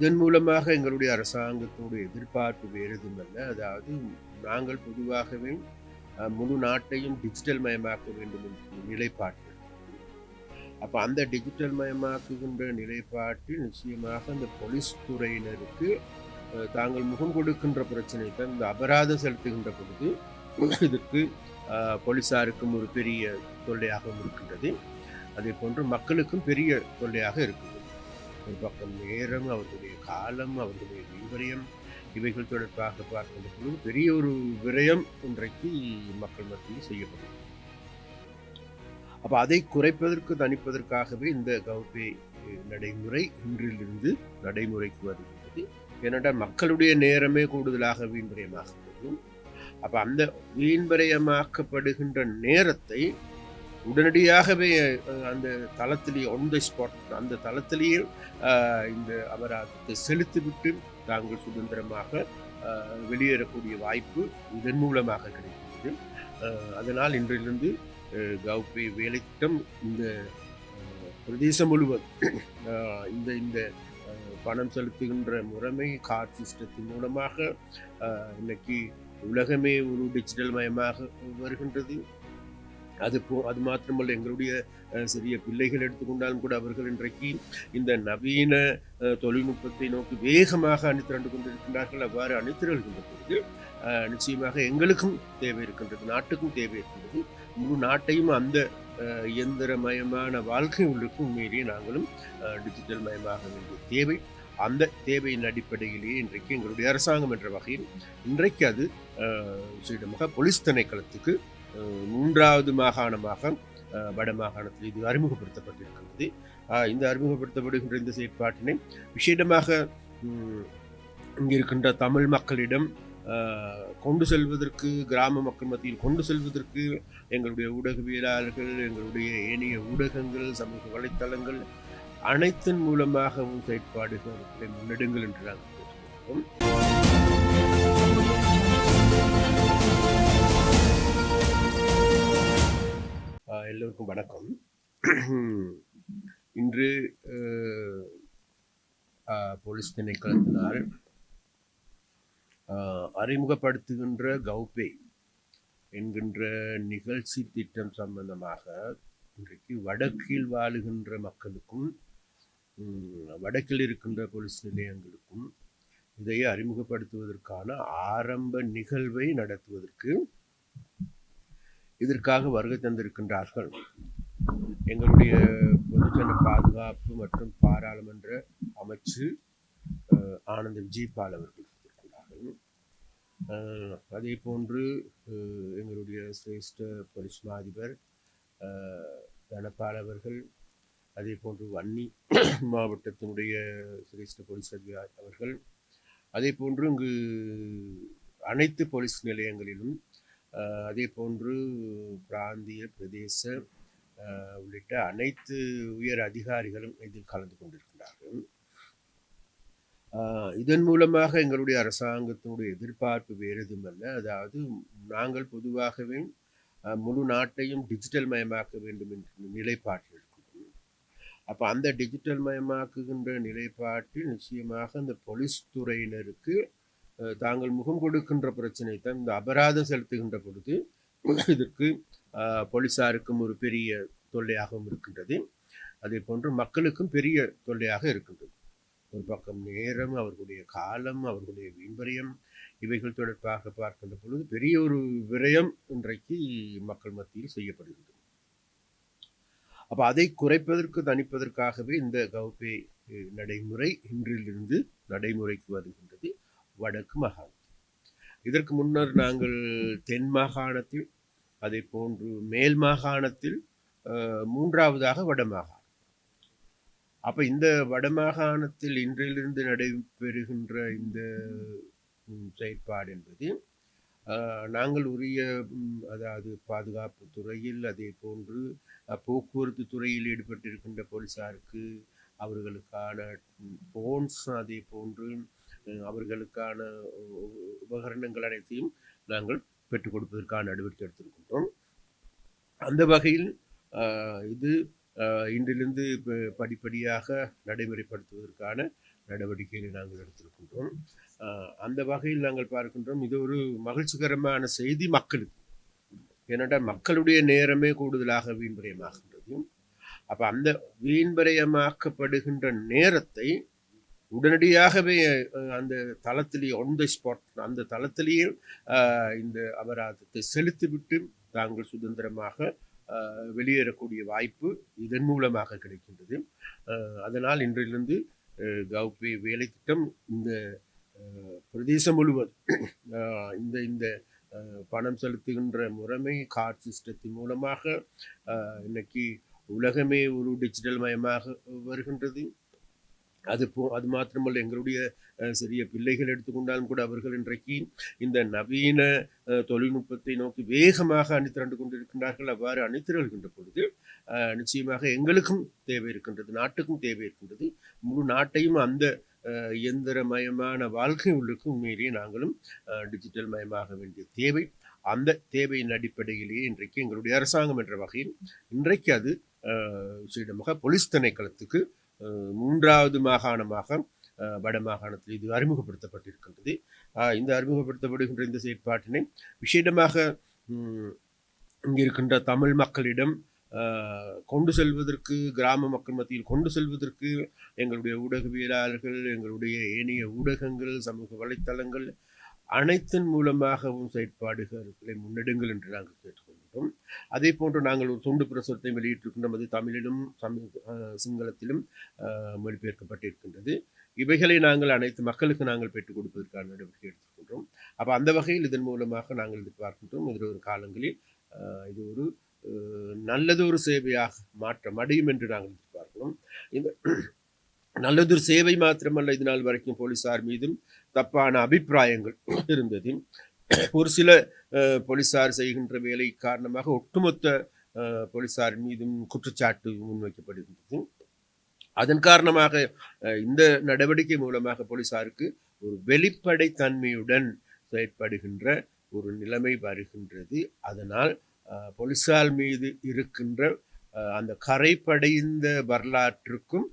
இதன் மூலமாக எங்களுடைய அரசாங்கத்தினுடைய எதிர்பார்ப்பு வேறு எதுவுமல்ல அதாவது நாங்கள் பொதுவாகவே முழு நாட்டையும் டிஜிட்டல் மயமாக்க வேண்டும் என்ற நிலைப்பாட்டு அப்போ அந்த டிஜிட்டல் மயமாக்குகின்ற நிலைப்பாட்டில் நிச்சயமாக அந்த போலீஸ் துறையினருக்கு தாங்கள் முகம் கொடுக்கின்ற பிரச்சனை தான் இந்த அபராதம் செலுத்துகின்ற பொழுது இதற்கு போலீஸாருக்கும் போலீசாருக்கும் ஒரு பெரிய தொல்லையாகவும் இருக்கின்றது. அதே போன்று மக்களுக்கும் பெரிய தொல்லையாக இருக்குது. ஒரு பக்கம் நேரம் அவர்களுடைய காலம் அவர்களுடைய விபரியம் இவைகள் தொடர்பாக பார்க்கின்ற பொழுது பெரிய ஒரு விரயம் இன்றைக்கு மக்கள் மத்தியில் செய்யப்படும். அப்போ அதை குறைப்பதற்கு தணிப்பதற்காகவே இந்த கவுப்பே நடைமுறை இன்றிலிருந்து நடைமுறைக்கு வருகின்றது ஏனென்றால் மக்களுடைய நேரமே கூடுதலாக வீண்பிரயமாகப்படும் அப்போ அந்த வீண்பிரயமாக்கப்படுகின்ற நேரத்தை உடனடியாகவே அந்த தளத்திலேயே ஒன் த ஸ்பாட் அந்த தளத்திலேயே இந்த இந்த அபராதத்தை செலுத்திவிட்டு தாங்கள் சுதந்திரமாக வெளியேறக்கூடிய வாய்ப்பு இதன் மூலமாக கிடைக்கிறது. அதனால் இன்றிலிருந்து அஹ், வேலைத்திட்டம் இந்த பிரதேசம் முழுவதும் இந்த இந்த பணம் செலுத்துகின்ற முறைமை கார்ட் சிஸ்டத்தின் மூலமாக இன்னைக்கு உலகமே ஒரு டிஜிட்டல் மயமாக வருகின்றது. அது போ அது மாத்திரமல்ல எங்களுடைய சிறிய பிள்ளைகள் எடுத்துக்கொண்டாலும் கூட அவர்கள் இன்றைக்கு இந்த நவீன தொழில்நுட்பத்தை நோக்கி வேகமாக அணித்திரண்டு கொண்டிருக்கின்றார்கள். அவ்வாறு அணித்திரல்கின்ற பொழுது நிச்சயமாக எங்களுக்கும் தேவை இருக்கின்றது நாட்டுக்கும் தேவை இருக்கின்றது. முழு நாட்டையும் அந்த இயந்திரமயமான வாழ்க்கை உள்ளுக்கு உண்மையிலேயே நாங்களும் டிஜிட்டல் மயமாக வேண்டிய தேவை அந்த தேவையின் அடிப்படையிலேயே இன்றைக்கு எங்களுடைய அரசாங்கம் என்ற வகையில் இன்றைக்கு அது அஹ், போலீஸ் திணைக்களத்துக்கு மூன்றாவது மாகாணமாக வட மாகாணத்தில் இது அறிமுகப்படுத்தப்பட்டிருக்கின்றது. இந்த அறிமுகப்படுத்தப்படுகின்ற இந்த செயற்பாட்டினை விசேடமாக இங்கிருக்கின்ற இருக்கின்ற தமிழ் மக்களிடம் கொண்டு செல்வதற்கு கிராம மக்கள் மத்தியில் கொண்டு செல்வதற்கு எங்களுடைய ஊடகவியலாளர்கள் எங்களுடைய ஏனைய ஊடகங்கள் சமூக வலைத்தளங்கள் அனைத்தின் மூலமாகவும் செயற்பாடுகளை முன்னெடுங்கள் என்று நாங்கள் கேட்டுக்கொள்கிறோம். எல்லோருக்கும் வணக்கம். இன்று போலீஸ் திணைக்களத்தினால் அறிமுகப்படுத்துகின்ற கௌபே என்கின்ற நிகழ்ச்சி திட்டம் சம்பந்தமாக இன்றைக்கு வடக்கில் வாழுகின்ற மக்களுக்கும் வடக்கில் இருக்கின்ற போலீஸ் நிலையங்களுக்கும் இதை அறிமுகப்படுத்துவதற்கான ஆரம்ப நிகழ்வை நடத்துவதற்கு இதற்காக வருகை தந்திருக்கின்றார்கள். எங்களுடைய பொதுஜன பாதுகாப்பு மற்றும் பாராளுமன்ற அமைச்சு அஹ், ஆனந்த பால் அவர்கள் இருக்கின்றார்கள் அதே போன்று எங்களுடைய சிரேஷ்ட போலீஸ் மா அதிபர் தனபால் அவர்கள் அதே போன்று வன்னி மாவட்டத்தினுடைய சிரேஷ்ட போலீஸ் அதிகாரி அவர்கள் அதே போன்று இங்கு அனைத்து போலீஸ் நிலையங்களிலும் அதே போன்று பிராந்திய பிரதேச உள்ளிட்ட அனைத்து உயர் அதிகாரிகளும் இதில் கலந்து கொண்டிருக்கிறார்கள் இதன் மூலமாக எங்களுடைய அரசாங்கத்தினுடைய எதிர்பார்ப்பு வேறு எதுவுமல்ல அதாவது நாங்கள் பொதுவாகவே முழு நாட்டையும் டிஜிட்டல் மயமாக்க வேண்டும் என்ற நிலைப்பாட்டில் இருக்கிறோம் அப்போ அந்த டிஜிட்டல் மயமாக்குகின்ற நிலைப்பாட்டில் நிச்சயமாக அந்த போலீஸ் துறையினருக்கு தாங்கள் முகம் கொடுக்கின்ற பிரச்சனை தான் இந்த அபராதம் செலுத்துகின்ற பொழுது இதற்கு போலீசாருக்கும் ஒரு பெரிய தொல்லையாகவும் இருக்கின்றது. அதே போன்று மக்களுக்கும் பெரிய தொல்லையாக இருக்கின்றது. ஒரு பக்கம் நேரம் அவர்களுடைய காலம் அவர்களுடைய விபரியம் இவைகள் தொடர்பாக பார்க்கின்ற பொழுது பெரிய ஒரு விரயம் இன்றைக்கு மக்கள் மத்தியில் செய்யப்படுகிறது அப்போ அதை குறைப்பதற்கு தணிப்பதற்காகவே இந்த கவுப்பே நடைமுறை இன்றிலிருந்து நடைமுறைக்கு வருகின்றது. வடக்கு மாகாணம் இதற்கு முன்னர் நாங்கள் தென் மாகாணத்தில் அதே போன்று மேல் மாகாணத்தில் மூன்றாவதாக வட மாகாணம். இந்த வடமாகாணத்தில் இன்றிலிருந்து நடைபெறுகின்ற இந்த செயற்பாடு என்பது நாங்கள் உரிய அதாவது பாதுகாப்பு துறையில் அதே போன்று போக்குவரத்து துறையில் ஈடுபட்டிருக்கின்ற போலீசாருக்கு அவர்களுக்கான போன்ஸ் அதே போன்று அவர்களுக்கான உ- உபகரணங்கள் அனைத்தையும் நாங்கள் பெற்றுக் கொடுப்பதற்கான நடவடிக்கை எடுத்திருக்கின்றோம். அந்த வகையில் இது இன்றிலிருந்து படிப்படியாக நடைமுறைப்படுத்துவதற்கான நடவடிக்கைகளை நாங்கள் எடுத்திருக்கின்றோம். அந்த வகையில் நாங்கள் பார்க்கின்றோம் இது ஒரு மகிழ்ச்சிகரமான செய்தி மக்களுக்கு. ஏனென்றால் மக்களுடைய நேரமே கூடுதலாக வீண்பிரயமாகின்றதையும் அப்போ அந்த வீண்பிரயமாக்கப்படுகின்ற நேரத்தை உடனடியாகவே அந்த தளத்திலேயே ஒன் த ஸ்பாட் அந்த தளத்திலேயே இந்த அபராதத்தை செலுத்திவிட்டு தாங்கள் சுதந்திரமாக வெளியேறக்கூடிய வாய்ப்பு இதன் மூலமாக கிடைக்கின்றது. அதனால் இன்றிலிருந்து கவுப்பி கௌபி வேலை திட்டம் இந்த பிரதேசம் முழுவதும் இந்த இந்த பணம் செலுத்துகின்ற முறைமை கார்ட் சிஸ்டத்தின் மூலமாக இன்னைக்கு உலகமே ஒரு டிஜிட்டல் மயமாக வருகின்றது. அது போ அது மாத்திரமல்ல எங்களுடைய சிறிய பிள்ளைகள் எடுத்துக்கொண்டாலும் கூட அவர்கள் இன்றைக்கு இந்த நவீன தொழில்நுட்பத்தை நோக்கி வேகமாக அணித்திரண்டு கொண்டிருக்கின்றார்கள். அவ்வாறு அணித்திரல்கின்ற பொழுது நிச்சயமாக எங்களுக்கும் தேவை இருக்கின்றது நாட்டுக்கும் தேவை இருக்கின்றது. முழு நாட்டையும் அந்த இயந்திரமயமான வாழ்க்கை உள்ளுக்கு உண்மையிலேயே நாங்களும் டிஜிட்டல் மயமாக வேண்டிய தேவை. அந்த தேவையின் அடிப்படையிலேயே இன்றைக்கு எங்களுடைய அரசாங்கம் என்ற வகையில் இன்றைக்கு அது சீடமாக பொலிஸ் போலீஸ் திணைக்களத்துக்கு மூன்றாவது மாகாணமாக வட மாகாணத்தில் இது அறிமுகப்படுத்தப்பட்டிருக்கின்றது. இந்த அறிமுகப்படுத்தப்படுகின்ற இந்த செயற்பாட்டினை விசேடமாக இங்கிருக்கின்ற இருக்கின்ற தமிழ் மக்களிடம் கொண்டு செல்வதற்கு கிராம மக்கள் மத்தியில் கொண்டு செல்வதற்கு எங்களுடைய ஊடகவியலாளர்கள் எங்களுடைய ஏனைய ஊடகங்கள் சமூக வலைத்தளங்கள் அனைத்தின் மூலமாகவும் செயற்பாடுகளை முன்னெடுங்கள் என்று நாங்கள் கேட்டுக்கொள்கிறோம். அதே போன்று நாங்கள் ஒரு துண்டு பிரசுரத்தை வெளியிட்டிருக்கின்றோம் அது தமிழிலும் தமிழ் சிங்களத்திலும் மொழிபெயர்க்கப்பட்டிருக்கின்றது. இவைகளை நாங்கள் அனைத்து மக்களுக்கு நாங்கள் பெற்றுக் கொடுப்பதற்கான நடவடிக்கை எடுத்துக்கொண்டோம் அப்போ அந்த வகையில் இதன் மூலமாக நாங்கள் எதிர்பார்க்கின்றோம் இதில் ஒரு காலங்களில் இது ஒரு நல்லதொரு சேவையாக மாற்றம் அடையும் என்று நாங்கள் எதிர்பார்க்கிறோம். இந்த நல்லதொரு சேவை மாத்திரமல்ல இது நாள் வரைக்கும் போலீசார் மீதும் தப்பான அபிப்பிராயங்கள் இருந்தது. ஒரு சில போலீஸார் செய்கின்ற வேலை காரணமாக ஒட்டுமொத்த போலீசார் மீதும் குற்றச்சாட்டு முன்வைக்கப்படுகின்றது. அதன் காரணமாக இந்த நடவடிக்கை மூலமாக போலீசாருக்கு ஒரு வெளிப்படை தன்மையுடன் செயற்படுகின்ற ஒரு நிலைமை வருகின்றது. அதனால் போலீசார் மீது இருக்கின்ற அந்த கரைப்படைந்த வரலாற்றுக்கும்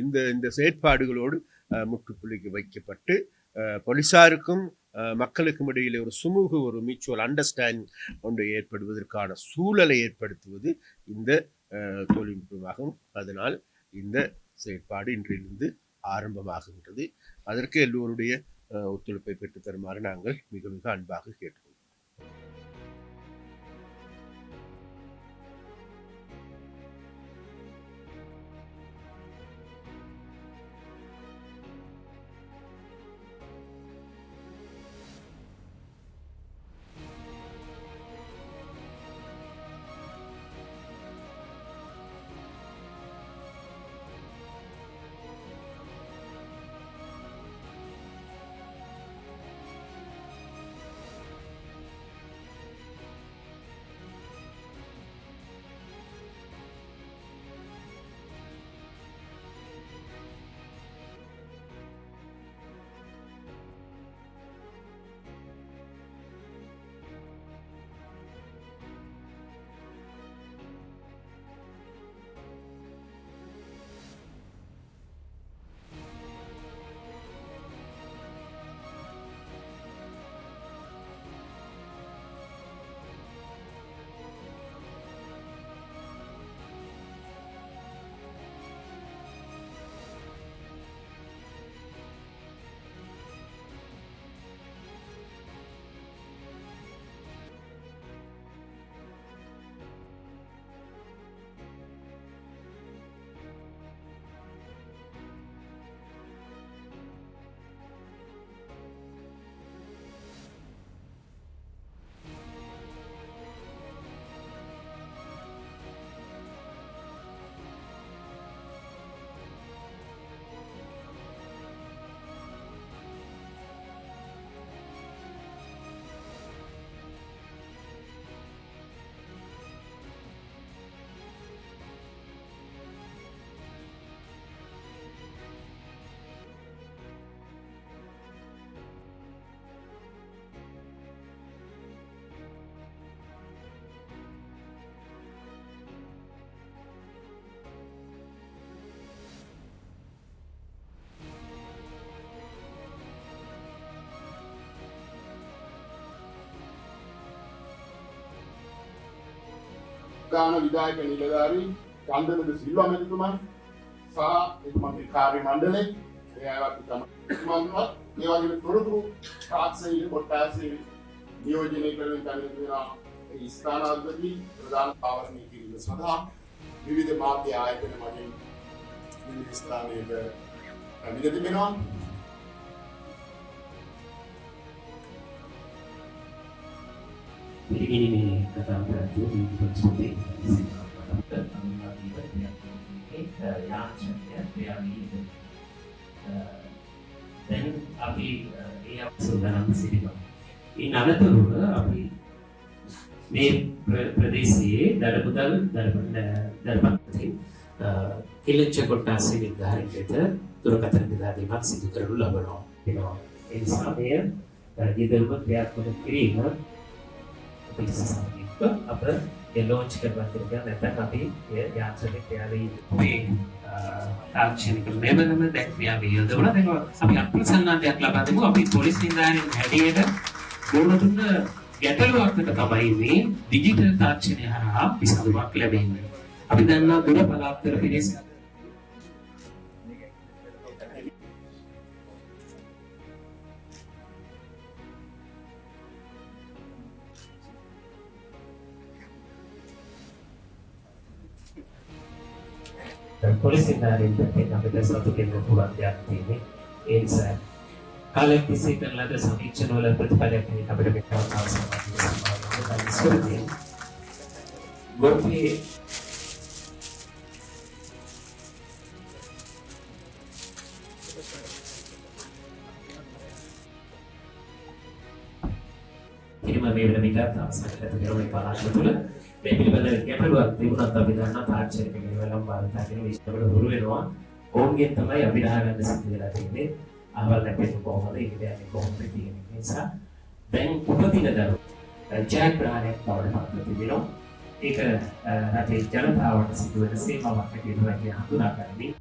இந்த இந்த செயற்பாடுகளோடு முற்றுப்புள்ளிக்கு வைக்கப்பட்டு போலீசாருக்கும் மக்களுக்கும் இடையிலே ஒரு சுமூக ஒரு மியூச்சுவல் அண்டர்ஸ்டாண்டிங் ஒன்று ஏற்படுவதற்கான சூழலை ஏற்படுத்துவது இந்த தொழில்நுட்பமாகும் அதனால் இந்த செயற்பாடு இன்றிலிருந்து ஆரம்பமாகின்றது. அதற்கு எல்லோருடைய ஒத்துழைப்பை பெற்றுத்தருமாறு நாங்கள் மிக மிக அன்பாக கேட்டுக்கொள்கிறோம். ගාන විදායක නිලධාරී චන්දනද සිල්වා මැතිතුමන් සහ එතුමන්ගේ කාර්ය මණ්ඩලය. ඒ අයවත් එතුමන්වත් ඒ වගේම තොරතුරු තාක්ෂණික කොට්ටාසේ නියෝජනය කරමින් කටයුතු වෙනවා. ඒ ස්ථානාධිපති ප්‍රධාන පාලනය කිරීම සඳහා විවිධ මාධ්‍ය ආයතන මගින් මේ ස්ථානයට පැමිණ තිබෙනවා. පිළිගැනීමේ කතා කරද්දී විපත්ති යාන්ත්‍රණය දැන් අපි ඒ සූදානම් සිටිනවා. ඉන් අනතුරුව අපි මේ ප්‍ර- ප්‍රදේශයේ දඩබුදල් දඩපත්තින් කිලච්ච කොට්ටාසේ නිර්ධාරිතයට දුරකථන බෙදාදීමක් සිදු කරනු ලබනවා. වෙනවා. ඒ නිසා මෙය යෙදවීම ක්‍රියාත්මක කිරීම පිරිස සමග අප ලෝච් කරවත් තිරගෙන නැතන් අපි යාන්ත්‍රක ක්‍රියාවී මේ තාක්ෂණික මෙවනම දැක්ක්‍රියාවී යොදවන දෙනවා අපි අත්පුල සන්නාධයක් ලබා දෙමු අපි පොලිස් නිලධාරීන් හැටියට ගොනු දුන්න ගැටලුවක්කට තමයි මේ ඩිජිටල් තාක්ෂණය හරහා විසඳුමක් ලැබෙන්නේ අපි දන්නා දුර පළාත්තර පිරිසක් පිරිස පොලිස් නිලධාරීන් පැත්තෙන් අපිට සතු වෙන්න පුළුවන් දෙයක් තියෙන්නේ. ඒ නිසා කාලයක් තිස්සේ කරන ලද සමීක්ෂණ වල ප්‍රතිඵලයක් වෙන අපිට මේ අවස්ථාවක් සම්බන්ධයෙන් ගොපේ කිරීම මේ වෙන විගත අවසන් කර තිබෙන මේ පළාත තුළ මේ පිළිබඳ ගැටලුවක් තිබුණත් අපි දන්නා තාක්ෂණික මෙවලම් භාවිතගෙන විශ්වවල හුරු වෙනවා. ඔවුන්ගෙන් තමයි අපි දහගන්න සිද්ධ වෙලා තියෙන්නේ. අහවල් නැපෙන්නේ කොහොමද? ඒක දැනන්නේ කොහොමද කියන එක නිසා. දැන් උපදින දරුවෝ ජයග්‍රහණයක් බවට පත් තිබෙනවා ඒක රටේ ජනතාවට සිදුවෙන සේවාවක් හැටියට හඳුනා ගනිමින්